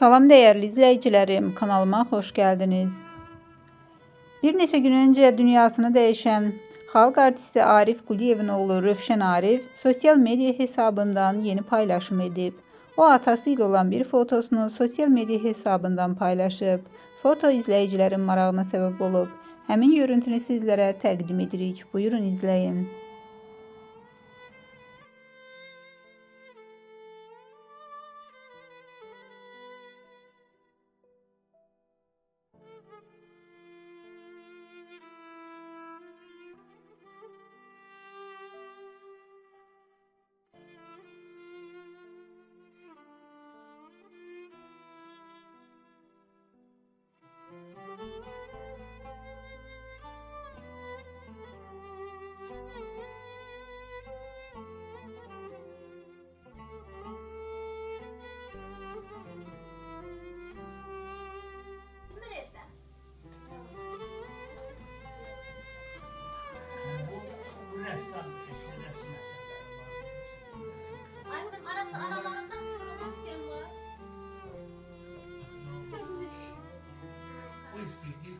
Salam değerli izleyicilerim, kanalıma hoş geldiniz. Bir neçə gün önce dünyasını değişen halk artisti Arif Quliyevin oğlu Rövşən Arif sosyal medya hesabından yeni paylaşım edib. O atası ilə olan bir fotosunu sosyal medya hesabından paylaşıb. Foto izleyicilerin marağına sebep olub. Həmin görüntünü sizlere təqdim edirik. Buyurun izleyin.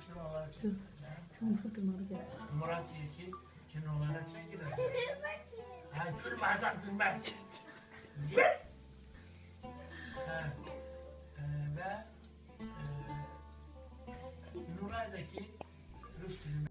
Kinolara çekilir. Murat iki kinolara çekilir. Ha gülme adam gülme. Gül. Ha, e, ve e, Nuray'daki Rus filmi